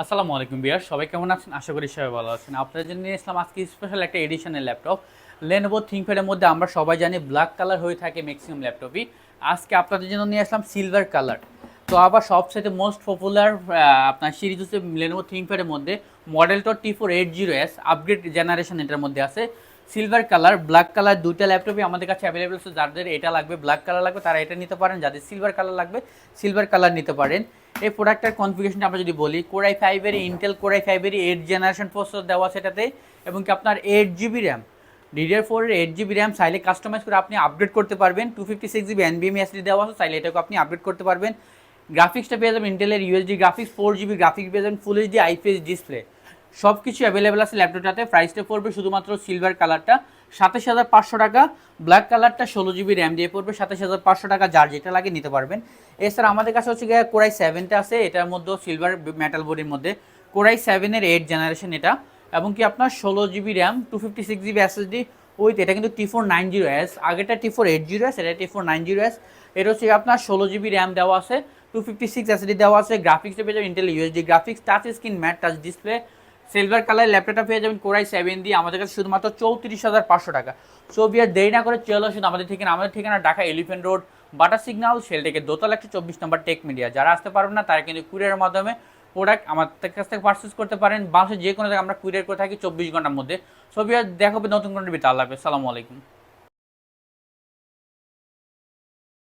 আসসালামু আলাইকুম বিয়ার সবাই কেমন আছেন? আশা করি সবাই ভালো আছেন। আপনাদের জন্য নিয়ে আসলাম আজকে স্পেশাল একটা এডিশনের ল্যাপটপ লেনোভো থিংকপ্যাডের মধ্যে আমরা সবাই জানি ব্ল্যাক কালার হয়ে থাকে ম্যাক্সিমাম ল্যাপটপই আজকে আপনাদের জন্য নিয়ে আসলাম সিলভার কালার তো আবার সবচেয়ে মোস্ট পপুলার আপনার সিরিজ হচ্ছে লেনোভো থিংকপ্যাডের মধ্যে মডেলটা T four eight zero S upgrade generation এটার মধ্যে আছে। সিলভার কালার ব্ল্যাক কালার দুইটা ল্যাপটপই আমাদের কাছে অ্যাভেলেবেল আছে। যাদের এটা লাগবে ব্ল্যাক কালার লাগবে, তারা এটা নিতে পারেন। যাদের সিলভার কালার লাগবে সিলভার কালার নিতে পারেন। এই প্রোডাক্টের কনফিগেশনটা আমরা যদি বলি কোরাই ফাইভের ইন্টেল কোরাই ফাইভের এইট জেনারেশন প্রসেসর দেওয়া সেটাতে এবং কি আপনার এইট জিবি র্যাম ডিডিআর ফোরের এইট জিবি র্যাম চাইলে কাস্টমাইজ করে আপনি আপডেট করতে পারবেন। টু ফিফটি সিক্স জিবি এনবিএম এসডি দেওয়া আছে, চাইলে এটাকে আপনি আপডেট করতে পারবেন। গ্রাফিক্সটা পেয়ে যাবেন ইন্টেলের UHD graphics four GB graphics পেয়ে যাবেন ফুল এইচডি আইপিএস ডিসপ্লে সব কিছু অ্যাভেলেবেল আছে ল্যাপটপটাতে প্রাইসটা পড়বে শুধুমাত্র সিলভার কালারটা সাতাশ হাজার পাঁচশো টাকা। ব্ল্যাক কালারটা ষোলো জিবি র্যাম দিয়ে পড়বে। সাতাশ হাজার পাঁচশো টাকা যার যেটা লাগে নিতে পারবেন। এছাড়া আমাদের কাছে হচ্ছে গিয়ে কোরাই সেভেনটা আছে। এটার মধ্যেও সিলভার মেটাল বডির মধ্যে। কোরাই সেভেনের এইট জেনারেশন এটা। এবং কি আপনার ষোলো GB RAM two fifty six GB SSD with এটা কিন্তু T four nine zero S আগেটা T four eight zero S এটা T four nine zero S এটা হচ্ছে আপনার ষোলো জিবি র্যাম দেওয়া আছে। টু ফিফটি সিক্স এসএসডি দেওয়া আছে। গ্রাফিক্সটা পেয়ে যাবেন Intel UHD graphics touch screen matte touch display silver colour ল্যাপটপটা পেয়ে যাবেন কোরাই সেভেন দিয়ে। আমাদের কাছে শুধুমাত্র চৌত্রিশ হাজার পাঁচশো টাকা। সো বিয়ার দেরি না করে চলে আসুন আমাদের ঠিকানা আমাদের ঠিকানা Dhaka elephant road Bata signal sell থেকে দোতলা একশো চব্বিশ নম্বর টেক মিডিয়া যারা আসতে পারবেন না, তারা কিন্তু কুরিয়ারের মাধ্যমে প্রোডাক্ট আমাদের কাছ থেকে পারচেস করতে পারেন। বাংলাদেশের যে কোনো জায়গায় আমরা কুরিয়ার করে থাকি চব্বিশ ঘণ্টার মধ্যে। সো বিয়ার দেখাবে নতুন কোনো বিতা আল্লাহ হাফেজ। সালামু আলাইকুম।